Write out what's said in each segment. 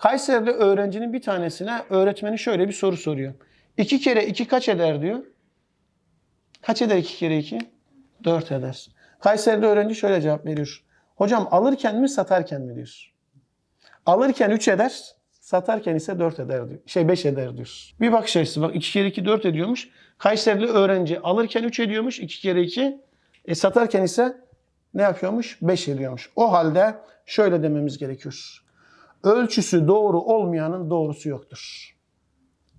Kayserili öğrencinin bir tanesine öğretmeni şöyle bir soru soruyor. İki kere iki kaç eder diyor. Kaç eder iki kere iki? Dört eder. Kayserili öğrenci şöyle cevap veriyor. Hocam alırken mi satarken mi diyor. Alırken üç eder, satarken ise dört eder diyor. Şey beş eder diyor. Bir bakış açısı bak iki kere iki dört ediyormuş. Kayserili öğrenci alırken üç ediyormuş iki kere iki. E, satarken ise ne yapıyormuş? Beş ediyormuş. O halde şöyle dememiz gerekiyor. Ölçüsü doğru olmayanın doğrusu yoktur.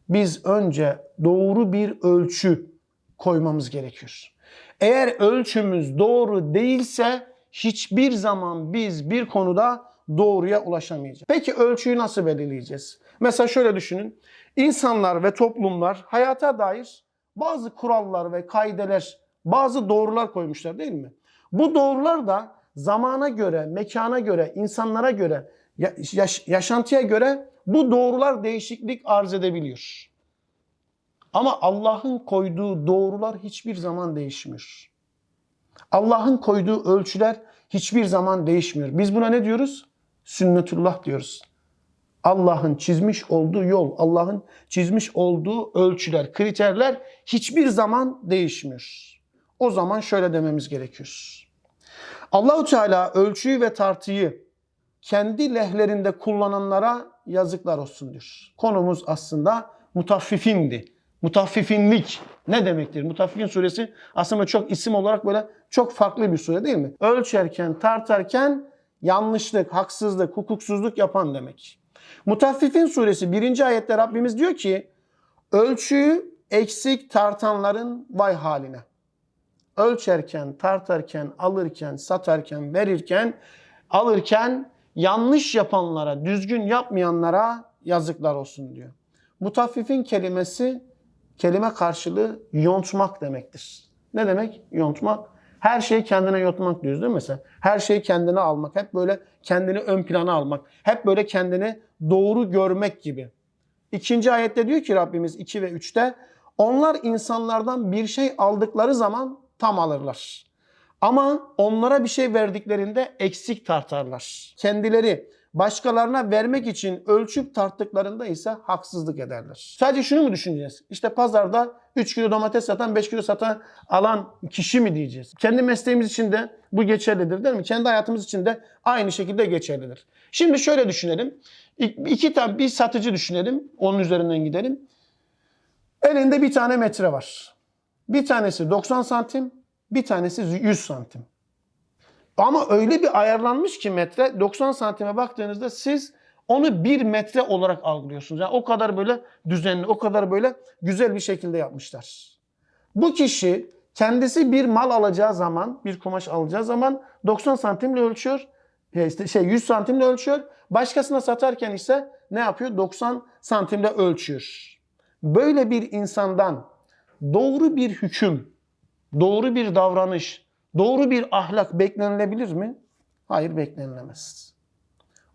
Biz önce doğru bir ölçü koymamız gerekiyor. Eğer ölçümüz doğru değilse hiçbir zaman biz bir konuda doğruya ulaşamayacağız. Peki ölçüyü nasıl belirleyeceğiz? Mesela şöyle düşünün. İnsanlar ve toplumlar hayata dair bazı kurallar ve kaideler, bazı doğrular koymuşlar değil mi? Bu doğrular da zamana göre, mekana göre, insanlara göre, yaş- yaşantıya göre bu doğrular değişiklik arz edebiliyor. Ama Allah'ın koyduğu doğrular hiçbir zaman değişmiyor. Allah'ın koyduğu ölçüler hiçbir zaman değişmiyor. Biz buna ne diyoruz? Sünnetullah diyoruz. Allah'ın çizmiş olduğu yol, Allah'ın çizmiş olduğu ölçüler, kriterler hiçbir zaman değişmiyor. O zaman şöyle dememiz gerekiyor. Allahu Teala ölçüyü ve tartıyı kendi lehlerinde kullananlara yazıklar olsun diyor. Konumuz aslında mutaffifindi. Mutaffifinlik ne demektir? Mutaffifin suresi aslında çok isim olarak böyle çok farklı bir sure değil mi? Ölçerken, tartarken yanlışlık, haksızlık, hukuksuzluk yapan demek. Mutaffifin suresi birinci ayette Rabbimiz diyor ki ölçüyü eksik tartanların vay haline. Ölçerken, tartarken, alırken, satarken, verirken, alırken yanlış yapanlara, düzgün yapmayanlara yazıklar olsun diyor. Mutaffifin kelimesi kelime karşılığı yontmak demektir. Ne demek? Yontmak. Her şeyi kendine yontmak diyoruz değil mi mesela? Her şeyi kendine almak. Hep böyle kendini ön plana almak. Hep böyle kendini doğru görmek gibi. İkinci ayette diyor ki Rabbimiz 2 ve 3'te onlar insanlardan bir şey aldıkları zaman tam alırlar. Ama onlara bir şey verdiklerinde eksik tartarlar. Kendileri başkalarına vermek için ölçüp tarttıklarında ise haksızlık ederler. Sadece şunu mu düşüneceğiz? İşte pazarda 3 kilo domates satan, 5 kilo satan alan kişi mi diyeceğiz? Kendi mesleğimiz için de bu geçerlidir değil mi? Kendi hayatımız için de aynı şekilde geçerlidir. Şimdi şöyle düşünelim. İki tane bir satıcı düşünelim. Onun üzerinden gidelim. Elinde bir tane metre var. Bir tanesi 90 santim, bir tanesi 100 santim. Ama öyle bir ayarlanmış ki metre 90 santime baktığınızda siz onu bir metre olarak algılıyorsunuz. Yani o kadar böyle düzenli, o kadar böyle güzel bir şekilde yapmışlar. Bu kişi kendisi bir mal alacağı zaman, bir kumaş alacağı zaman 90 santimle ölçüyor. İşte şey 100 santimle ölçüyor. Başkasına satarken ise ne yapıyor? 90 santimle ölçüyor. Böyle bir insandan doğru bir hüküm, doğru bir davranış, doğru bir ahlak beklenilebilir mi? Hayır beklenilemez.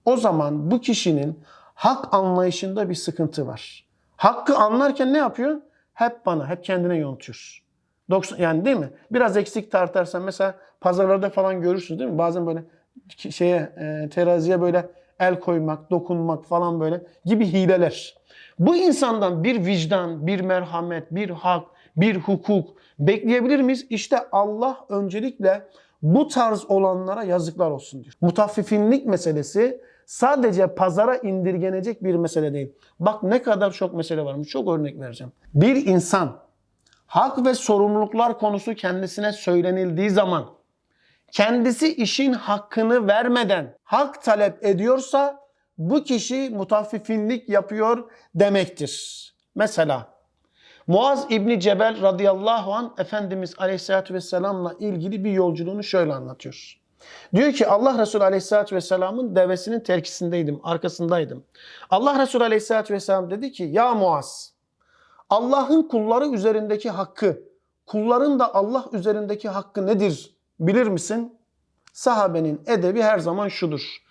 O zaman bu kişinin hak anlayışında bir sıkıntı var. Hakkı anlarken ne yapıyor? Hep bana, hep kendine yontuyor. 90, yani değil mi? Biraz eksik tartarsan mesela pazarlarda falan görürsünüz değil mi? Bazen böyle şeye e, teraziye böyle el koymak, dokunmak falan böyle gibi hileler. Bu insandan bir vicdan, bir merhamet, bir hak, bir hukuk bekleyebilir miyiz? İşte Allah öncelikle bu tarz olanlara yazıklar olsun diyor. Mutaffifinlik meselesi sadece pazara indirgenecek bir mesele değil. Bak ne kadar çok mesele varmış. Çok örnek vereceğim. Bir insan hak ve sorumluluklar konusu kendisine söylenildiği zaman kendisi işin hakkını vermeden hak talep ediyorsa bu kişi mutaffifinlik yapıyor demektir. Mesela Muaz İbni Cebel radıyallahu an Efendimiz aleyhissalatü vesselamla ilgili bir yolculuğunu şöyle anlatıyor. Diyor ki Allah Resulü aleyhissalatü vesselamın devesinin terkisindeydim, arkasındaydım. Allah Resulü aleyhissalatü vesselam dedi ki ya Muaz Allah'ın kulları üzerindeki hakkı, kulların da Allah üzerindeki hakkı nedir bilir misin? Sahabenin edebi her zaman şudur.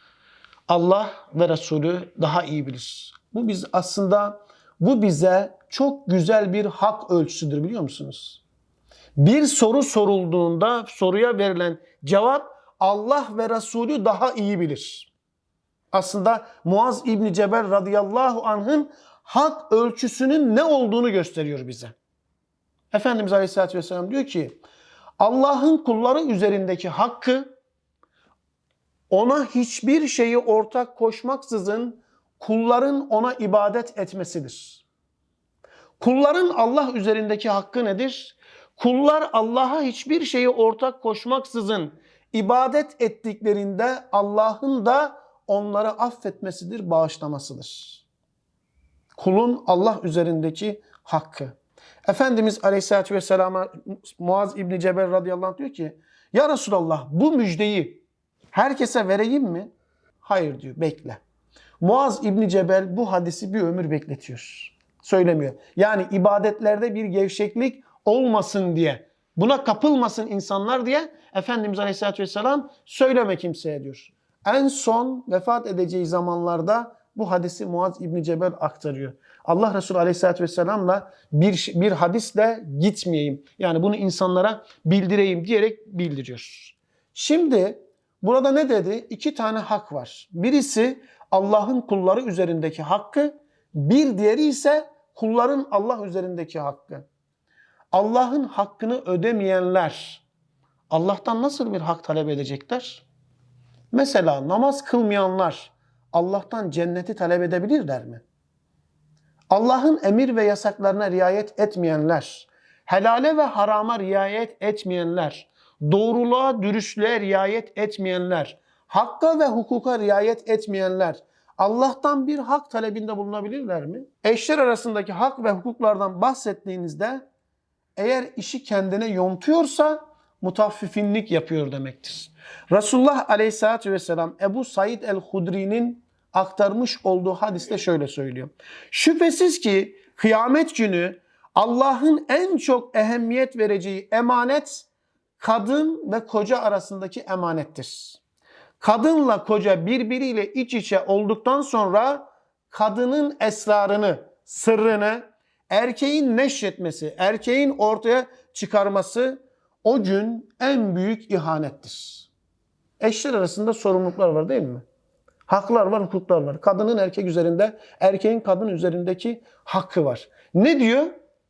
Allah ve Resulü daha iyi bilir. Bu biz aslında bu bize çok güzel bir hak ölçüsüdür biliyor musunuz? Bir soru sorulduğunda soruya verilen cevap Allah ve Resulü daha iyi bilir. Aslında Muaz İbni Cebel radıyallahu anh'ın hak ölçüsünün ne olduğunu gösteriyor bize. Efendimiz Aleyhisselatü Vesselam diyor ki Allah'ın kulları üzerindeki hakkı ona hiçbir şeyi ortak koşmaksızın kulların ona ibadet etmesidir. Kulların Allah üzerindeki hakkı nedir? Kullar Allah'a hiçbir şeyi ortak koşmaksızın ibadet ettiklerinde Allah'ın da onları affetmesidir, bağışlamasıdır. Kulun Allah üzerindeki hakkı. Efendimiz Aleyhisselatü Vesselam'a Muaz İbni Cebel radıyallahu anh diyor ki Ya Resulallah bu müjdeyi herkese vereyim mi? Hayır diyor bekle. Muaz İbni Cebel bu hadisi bir ömür bekletiyor. Söylemiyor. Yani ibadetlerde bir gevşeklik olmasın diye, buna kapılmasın insanlar diye Efendimiz Aleyhisselatü Vesselam söyleme kimseye diyor. En son vefat edeceği zamanlarda bu hadisi Muaz İbni Cebel aktarıyor. Allah Resulü Aleyhisselatü Vesselam'la bir, bir hadisle gitmeyeyim. Yani bunu insanlara bildireyim diyerek bildiriyor. Şimdi burada ne dedi? İki tane hak var. Birisi Allah'ın kulları üzerindeki hakkı, bir diğeri ise kulların Allah üzerindeki hakkı. Allah'ın hakkını ödemeyenler Allah'tan nasıl bir hak talep edecekler? Mesela namaz kılmayanlar Allah'tan cenneti talep edebilirler mi? Allah'ın emir ve yasaklarına riayet etmeyenler, helale ve harama riayet etmeyenler, doğruluğa, dürüstlüğe riayet etmeyenler, hakka ve hukuka riayet etmeyenler Allah'tan bir hak talebinde bulunabilirler mi? Eşler arasındaki hak ve hukuklardan bahsettiğinizde eğer işi kendine yontuyorsa mutaffifinlik yapıyor demektir. Resulullah Aleyhisselatü Vesselam Ebu Said el-Hudri'nin aktarmış olduğu hadiste şöyle söylüyor. Şüphesiz ki kıyamet günü Allah'ın en çok ehemmiyet vereceği emanet kadın ve koca arasındaki emanettir. Kadınla koca birbiriyle iç içe olduktan sonra kadının esrarını, sırrını erkeğin neşretmesi, erkeğin ortaya çıkarması o gün en büyük ihanettir. Eşler arasında sorumluluklar var değil mi? Haklar var, hukuklar var. Kadının erkek üzerinde, erkeğin kadın üzerindeki hakkı var. Ne diyor?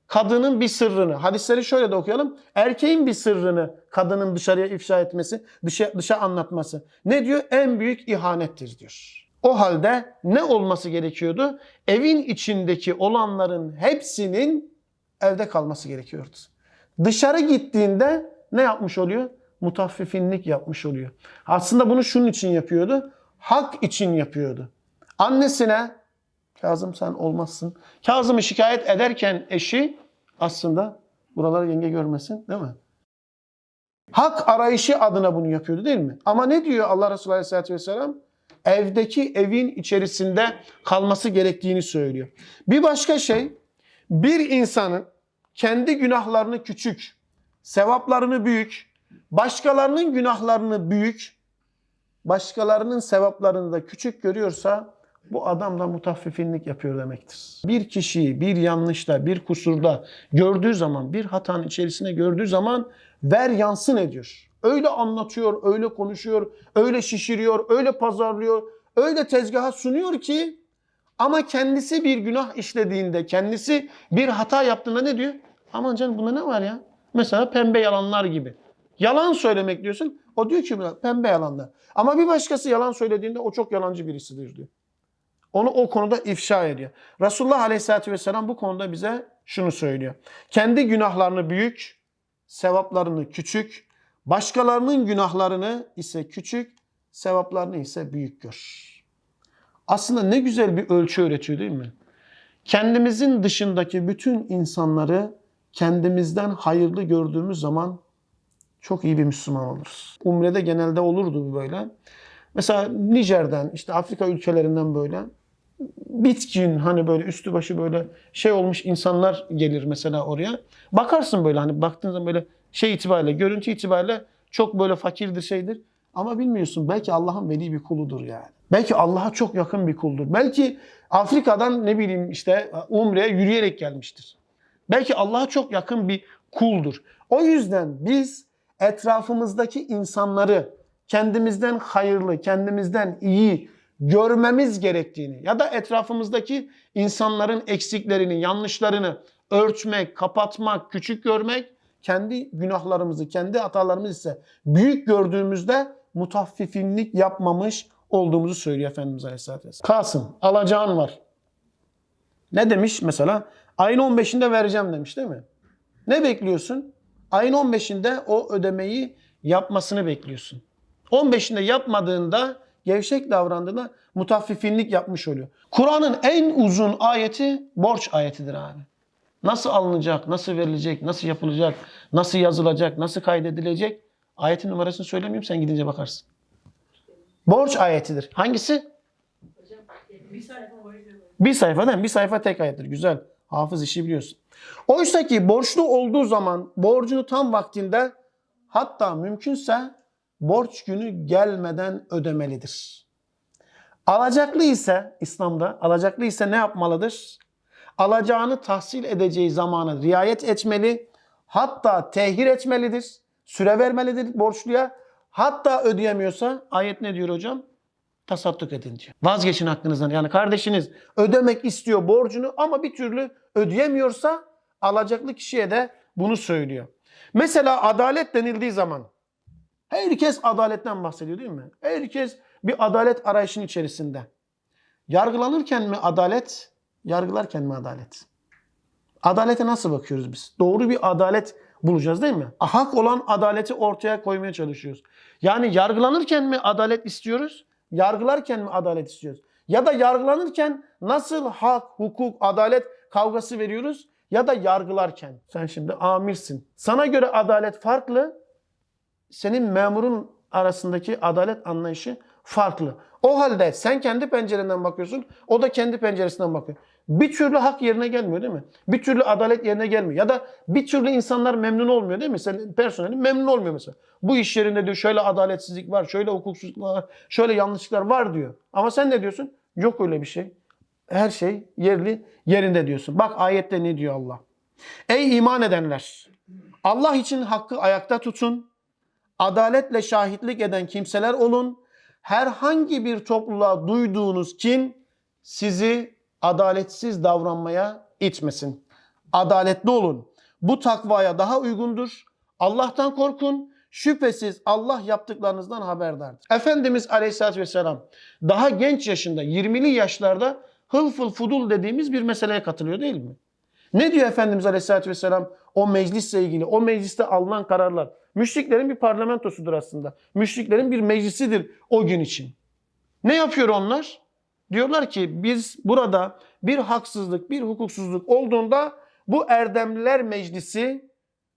Kadının bir sırrını, hadisleri şöyle de okuyalım. Erkeğin bir sırrını kadının dışarıya ifşa etmesi, dışa, dışa anlatması. Ne diyor? En büyük ihanettir diyor. O halde ne olması gerekiyordu? Evin içindeki olanların hepsinin evde kalması gerekiyordu. Dışarı gittiğinde ne yapmış oluyor? Mutaffifinlik yapmış oluyor. Aslında bunu şunun için yapıyordu. Hak için yapıyordu. Annesine Kazım sen olmazsın. Kazım'ı şikayet ederken eşi aslında buraları yenge görmesin değil mi? Hak arayışı adına bunu yapıyordu değil mi? Ama ne diyor Allah Resulü Aleyhisselatü Vesselam? Evdeki evin içerisinde kalması gerektiğini söylüyor. Bir başka şey bir insanın kendi günahlarını küçük, sevaplarını büyük, başkalarının günahlarını büyük, başkalarının sevaplarını da küçük görüyorsa bu adam da mutaffifinlik yapıyor demektir. Bir kişiyi bir yanlışta, bir kusurda gördüğü zaman, bir hatanın içerisine gördüğü zaman ver yansın ediyor. Öyle anlatıyor, öyle konuşuyor, öyle şişiriyor, öyle pazarlıyor, öyle tezgaha sunuyor ki ama kendisi bir günah işlediğinde, kendisi bir hata yaptığında ne diyor? Aman canım bunda ne var ya? Mesela pembe yalanlar gibi. Yalan söylemek diyorsun. O diyor ki pembe yalanlar. Ama bir başkası yalan söylediğinde o çok yalancı birisidir diyor. Onu o konuda ifşa ediyor. Resulullah Aleyhisselatü Vesselam bu konuda bize şunu söylüyor. Kendi günahlarını büyük, sevaplarını küçük, başkalarının günahlarını ise küçük, sevaplarını ise büyük gör. Aslında ne güzel bir ölçü öğretiyor değil mi? Kendimizin dışındaki bütün insanları kendimizden hayırlı gördüğümüz zaman çok iyi bir Müslüman oluruz. Umre'de genelde olurdu böyle. Mesela Nijer'den, işte Afrika ülkelerinden böyle bitkin hani böyle üstü başı böyle şey olmuş insanlar gelir mesela oraya. Bakarsın böyle hani baktığın zaman böyle şey itibariyle, görüntü itibariyle çok böyle fakirdir şeydir. Ama bilmiyorsun belki Allah'ın veli bir kuludur yani. Belki Allah'a çok yakın bir kuldur. Belki Afrika'dan ne bileyim işte Umre'ye yürüyerek gelmiştir. Belki Allah'a çok yakın bir kuldur. O yüzden biz etrafımızdaki insanları kendimizden hayırlı, kendimizden iyi görmemiz gerektiğini ya da etrafımızdaki insanların eksiklerini, yanlışlarını örtmek, kapatmak, küçük görmek, kendi günahlarımızı, kendi hatalarımızı ise büyük gördüğümüzde mutaffifinlik yapmamış olduğumuzu söylüyor Efendimiz Aleyhisselatü Vesselam. Kasım, alacağın var. Ne demiş mesela? Ayın 15'inde vereceğim demiş değil mi? Ne bekliyorsun? Ayın 15'inde o ödemeyi yapmasını bekliyorsun. 15'inde yapmadığında, gevşek davrandığında mutaffifinlik yapmış oluyor. Kur'an'ın en uzun ayeti borç ayetidir abi. Nasıl alınacak, nasıl verilecek, nasıl yapılacak, nasıl yazılacak, nasıl kaydedilecek? Ayetin numarasını söylemiyorum sen gidince bakarsın. Borç ayetidir. Hangisi? Bir sayfa. Bir sayfa değil mi? Bir sayfa tek ayettir. Güzel. Hafız işi biliyorsun. Oysa ki borçlu olduğu zaman borcunu tam vaktinde hatta mümkünse borç günü gelmeden ödemelidir. Alacaklı ise İslam'da alacaklı ise ne yapmalıdır? Alacağını tahsil edeceği zamana riayet etmeli. Hatta tehir etmelidir. Süre vermelidir borçluya. Hatta ödeyemiyorsa ayet ne diyor hocam? tasadduk edin diyor. Vazgeçin hakkınızdan. Yani kardeşiniz ödemek istiyor borcunu ama bir türlü ödeyemiyorsa alacaklı kişiye de bunu söylüyor. Mesela adalet denildiği zaman herkes adaletten bahsediyor değil mi? Herkes bir adalet arayışının içerisinde. Yargılanırken mi adalet, yargılarken mi adalet? Adalete nasıl bakıyoruz biz? Doğru bir adalet bulacağız değil mi? Hak olan adaleti ortaya koymaya çalışıyoruz. Yani yargılanırken mi adalet istiyoruz? Yargılarken mi adalet istiyoruz? Ya da yargılanırken nasıl hak, hukuk, adalet kavgası veriyoruz? Ya da yargılarken. Sen şimdi amirsin. Sana göre adalet farklı. Senin memurun arasındaki adalet anlayışı farklı. O halde sen kendi pencerenden bakıyorsun, o da kendi penceresinden bakıyor. Bir türlü hak yerine gelmiyor değil mi? Bir türlü adalet yerine gelmiyor. Ya da bir türlü insanlar memnun olmuyor değil mi? Senin personelin memnun olmuyor mesela. Bu iş yerinde diyor şöyle adaletsizlik var, şöyle hukuksuzluk var, şöyle yanlışlıklar var diyor. Ama sen ne diyorsun? Yok öyle bir şey. Her şey yerli yerinde diyorsun. Bak ayette ne diyor Allah? Ey iman edenler! Allah için hakkı ayakta tutun. Adaletle şahitlik eden kimseler olun. Herhangi bir topluluğa duyduğunuz kin sizi adaletsiz davranmaya itmesin. Adaletli olun. Bu takvaya daha uygundur. Allah'tan korkun. Şüphesiz Allah yaptıklarınızdan haberdardır. Efendimiz Aleyhisselatü Vesselam daha genç yaşında 20'li yaşlarda hılfıl fudul dediğimiz bir meseleye katılıyor değil mi? Ne diyor Efendimiz Aleyhisselatü Vesselam o meclisle ilgili, o mecliste alınan kararlar. Müşriklerin bir parlamentosudur aslında. Müşriklerin bir meclisidir o gün için. Ne yapıyor onlar? Diyorlar ki biz burada bir haksızlık, bir hukuksuzluk olduğunda bu Erdemliler Meclisi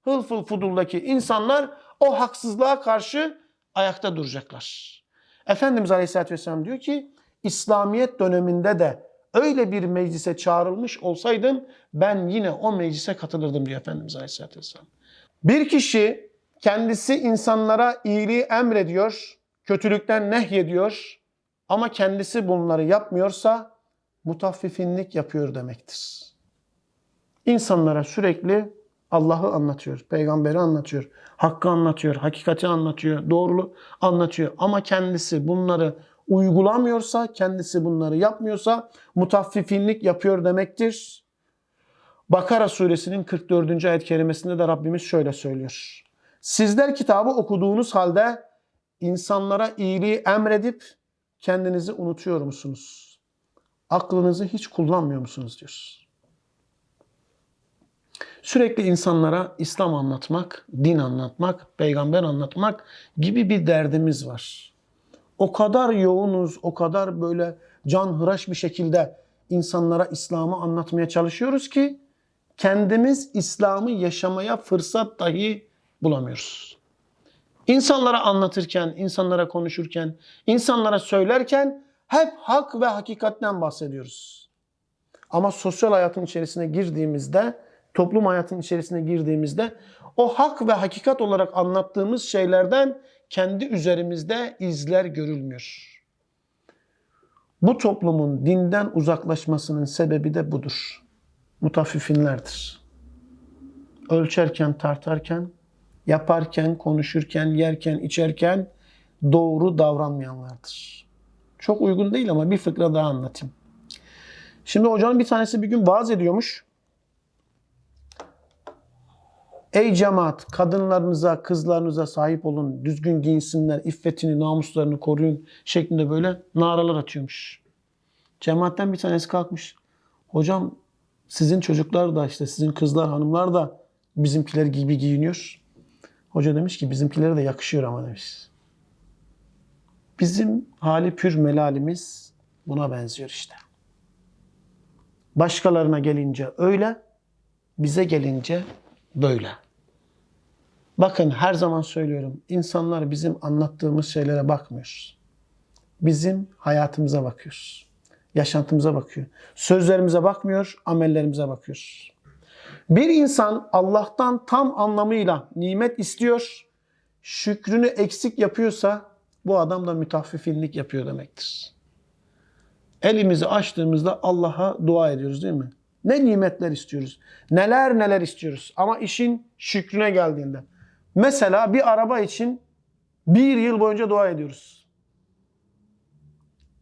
Hılfıl Fudul'daki insanlar o haksızlığa karşı ayakta duracaklar. Efendimiz Aleyhisselatü Vesselam diyor ki İslamiyet döneminde de öyle bir meclise çağrılmış olsaydım ben yine o meclise katılırdım diyor Efendimiz Aleyhisselatü Vesselam. Bir kişi kendisi insanlara iyiliği emrediyor, kötülükten nehyediyor ama kendisi bunları yapmıyorsa mutaffifinlik yapıyor demektir. İnsanlara sürekli Allah'ı anlatıyor, peygamberi anlatıyor, hakkı anlatıyor, hakikati anlatıyor, doğruluğu anlatıyor. Ama kendisi bunları uygulamıyorsa, kendisi bunları yapmıyorsa mutaffifinlik yapıyor demektir. Bakara suresinin 44. ayet kerimesinde de Rabbimiz şöyle söylüyor. Sizler kitabı okuduğunuz halde insanlara iyiliği emredip kendinizi unutuyor musunuz? Aklınızı hiç kullanmıyor musunuz diyor. Sürekli insanlara İslam anlatmak, din anlatmak, peygamber anlatmak gibi bir derdimiz var. O kadar yoğunuz, o kadar böyle canhıraş bir şekilde insanlara İslam'ı anlatmaya çalışıyoruz ki kendimiz İslam'ı yaşamaya fırsat dahi bulamıyoruz. İnsanlara anlatırken, insanlara konuşurken, insanlara söylerken hep hak ve hakikatten bahsediyoruz. Ama sosyal hayatın içerisine girdiğimizde, toplum hayatının içerisine girdiğimizde o hak ve hakikat olarak anlattığımız şeylerden kendi üzerimizde izler görülmüyor. Bu toplumun dinden uzaklaşmasının sebebi de budur. Mutaffifinlerdir. Ölçerken, tartarken, yaparken, konuşurken, yerken, içerken doğru davranmayanlardır. Çok uygun değil ama bir fıkra daha anlatayım. Şimdi hocanın bir tanesi bir gün vaaz ediyormuş. Ey cemaat kadınlarınıza, kızlarınıza sahip olun. Düzgün giyinsinler, iffetini, namuslarını koruyun şeklinde böyle naralar atıyormuş. Cemaatten bir tanesi kalkmış. Hocam sizin çocuklar da işte sizin kızlar, hanımlar da bizimkiler gibi giyiniyor. Hoca demiş ki bizimkilere de yakışıyor ama demiş. Bizim hali pür melalimiz buna benziyor işte. Başkalarına gelince öyle, bize gelince böyle. Bakın her zaman söylüyorum. insanlar bizim anlattığımız şeylere bakmıyor. Bizim hayatımıza bakıyor. Yaşantımıza bakıyor. Sözlerimize bakmıyor, amellerimize bakıyor. Bir insan Allah'tan tam anlamıyla nimet istiyor, şükrünü eksik yapıyorsa bu adam da mütaffifinlik yapıyor demektir. Elimizi açtığımızda Allah'a dua ediyoruz değil mi? Ne nimetler istiyoruz. Neler neler istiyoruz. Ama işin şükrüne geldiğinde. Mesela bir araba için bir yıl boyunca dua ediyoruz.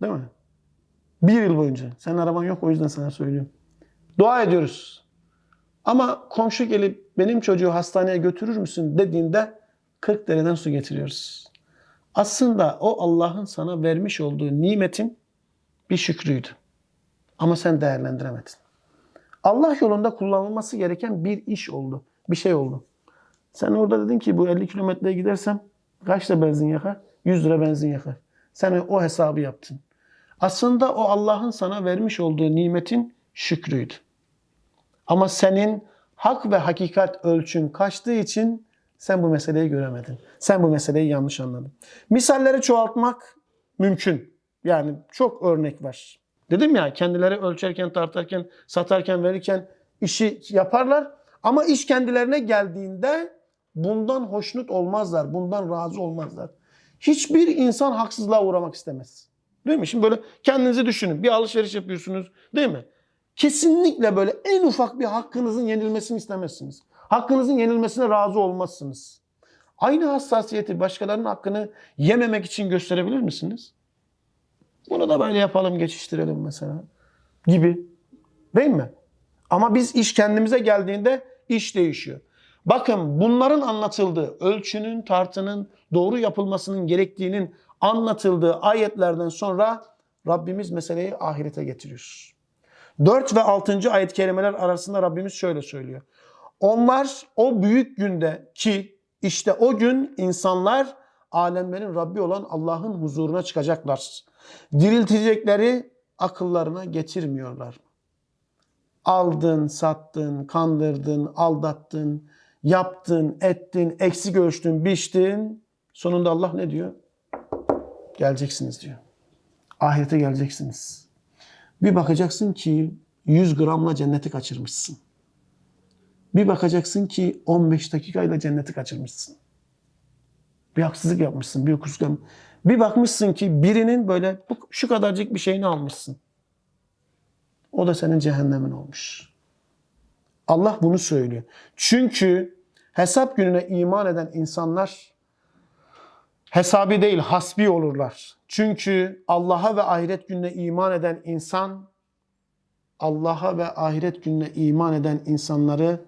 Değil mi? Bir yıl boyunca. Senin araban yok o yüzden sana söylüyorum. Dua ediyoruz. Ama komşu gelip benim çocuğu hastaneye götürür müsün dediğinde 40 dereden su getiriyoruz. Aslında o Allah'ın sana vermiş olduğu nimetin bir şükrüydü. Ama sen değerlendiremedin. Allah yolunda kullanılması gereken bir iş oldu. Bir şey oldu. Sen orada dedin ki bu 50 kilometreye gidersem kaç lira benzin yakar? 100 lira benzin yakar. Sen o hesabı yaptın. Aslında o Allah'ın sana vermiş olduğu nimetin şükrüydü. Ama senin hak ve hakikat ölçün kaçtığı için sen bu meseleyi göremedin. Sen bu meseleyi yanlış anladın. Misalleri çoğaltmak mümkün. Yani çok örnek var. Dedim ya kendileri ölçerken, tartarken, satarken, verirken işi yaparlar. Ama iş kendilerine geldiğinde bundan hoşnut olmazlar. Bundan razı olmazlar. Hiçbir insan haksızlığa uğramak istemez. Değil mi? Şimdi böyle kendinizi düşünün. Bir alışveriş yapıyorsunuz. Değil mi? Kesinlikle böyle en ufak bir hakkınızın yenilmesini istemezsiniz. Hakkınızın yenilmesine razı olmazsınız. Aynı hassasiyeti başkalarının hakkını yememek için gösterebilir misiniz? Bunu da böyle yapalım, geçiştirelim mesela. Gibi. Değil mi? Ama biz iş kendimize geldiğinde iş değişiyor. Bakın bunların anlatıldığı, ölçünün, tartının doğru yapılmasının gerektiğinin anlatıldığı ayetlerden sonra Rabbimiz meseleyi ahirete getiriyor. 4 ve 6. ayet kelimeler arasında Rabbimiz şöyle söylüyor. Onlar o büyük günde ki işte o gün insanlar alemlerin Rabbi olan Allah'ın huzuruna çıkacaklar. Diriltecekleri akıllarına getirmiyorlar. Aldın, sattın, kandırdın, aldattın, yaptın, ettin, eksik ölçtün, biçtin. Sonunda Allah ne diyor? Geleceksiniz diyor. Ahirete geleceksiniz. Bir bakacaksın ki 100 gramla cenneti kaçırmışsın. Bir bakacaksın ki 15 dakikayla cenneti kaçırmışsın. Bir haksızlık yapmışsın, bir hukuksuzluk. Bir bakmışsın ki birinin böyle şu kadarcık bir şeyini almışsın. O da senin cehennemin olmuş. Allah bunu söylüyor. Çünkü hesap gününe iman eden insanlar hesabi değil hasbi olurlar. Çünkü Allah'a ve ahiret gününe iman eden insan Allah'a ve ahiret gününe iman eden insanları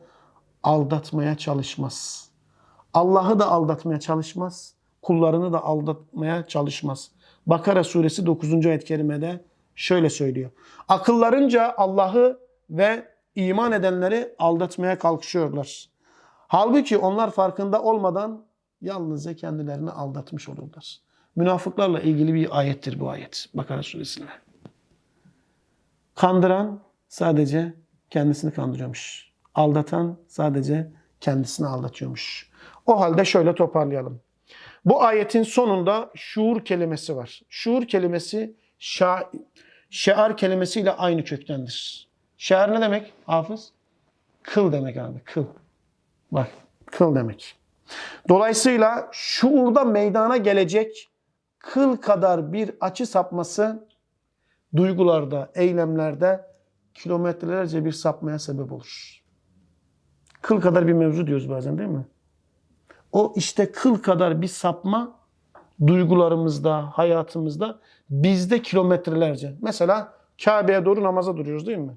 aldatmaya çalışmaz. Allah'ı da aldatmaya çalışmaz. Kullarını da aldatmaya çalışmaz. Bakara suresi 9. ayet-i kerimede şöyle söylüyor. Akıllarınca Allah'ı ve iman edenleri aldatmaya kalkışıyorlar. Halbuki onlar farkında olmadan yalnızca kendilerini aldatmış olurlar. Münafıklarla ilgili bir ayettir bu ayet. Bakara suresinde. Kandıran sadece kendisini kandırıyormuş. Aldatan sadece kendisini aldatıyormuş. O halde şöyle toparlayalım. Bu ayetin sonunda şuur kelimesi var. Şuur kelimesi şa şear kelimesiyle aynı köktendir. Şear ne demek hafız? Kıl demek abi, kıl. Bak, kıl demek. Dolayısıyla şuurda meydana gelecek kıl kadar bir açı sapması duygularda, eylemlerde kilometrelerce bir sapmaya sebep olur. Kıl kadar bir mevzu diyoruz bazen değil mi? O işte kıl kadar bir sapma duygularımızda, hayatımızda bizde kilometrelerce. Mesela Kabe'ye doğru namaza duruyoruz değil mi?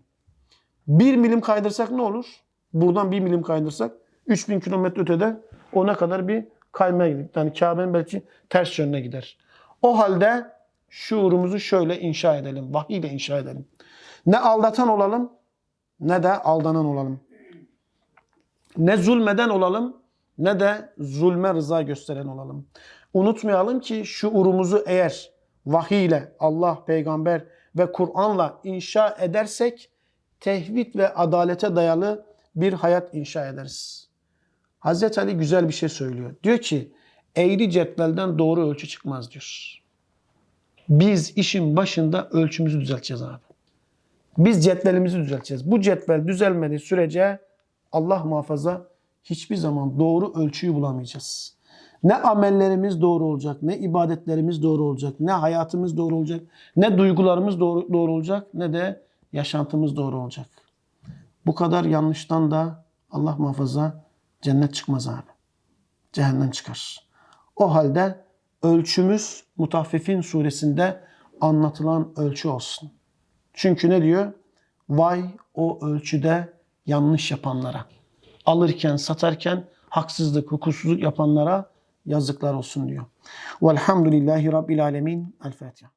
Bir milim kaydırsak ne olur? Buradan bir milim kaydırsak 3000 kilometre ötede o ne kadar bir kaymaya gidiyor. Yani Kabe'nin belki ters yönüne gider. O halde şuurumuzu şöyle inşa edelim. Vahiy ile inşa edelim. Ne aldatan olalım ne de aldanan olalım. Ne zulmeden olalım ne de zulme rıza gösteren olalım. Unutmayalım ki şuurumuzu eğer vahiy ile Allah, peygamber ve Kur'an'la inşa edersek tevhid ve adalete dayalı bir hayat inşa ederiz. Hazreti Ali güzel bir şey söylüyor. Diyor ki eğri cetvelden doğru ölçü çıkmaz diyor. Biz işin başında ölçümüzü düzelteceğiz abi. Biz cetvelimizi düzelteceğiz. Bu cetvel düzelmediği sürece Allah muhafaza hiçbir zaman doğru ölçüyü bulamayacağız. Ne amellerimiz doğru olacak, ne ibadetlerimiz doğru olacak, ne hayatımız doğru olacak, ne duygularımız doğru, doğru olacak, ne de yaşantımız doğru olacak. Bu kadar yanlıştan da Allah muhafaza cennet çıkmaz abi. Cehennem çıkar. O halde ölçümüz Mutaffifin suresinde anlatılan ölçü olsun. Çünkü ne diyor? Vay o ölçüde yanlış yapanlara. Alırken, satarken haksızlık, hukuksuzluk yapanlara yazıklar olsun diyor. Velhamdülillahi Rabbil Alemin. El Fatiha.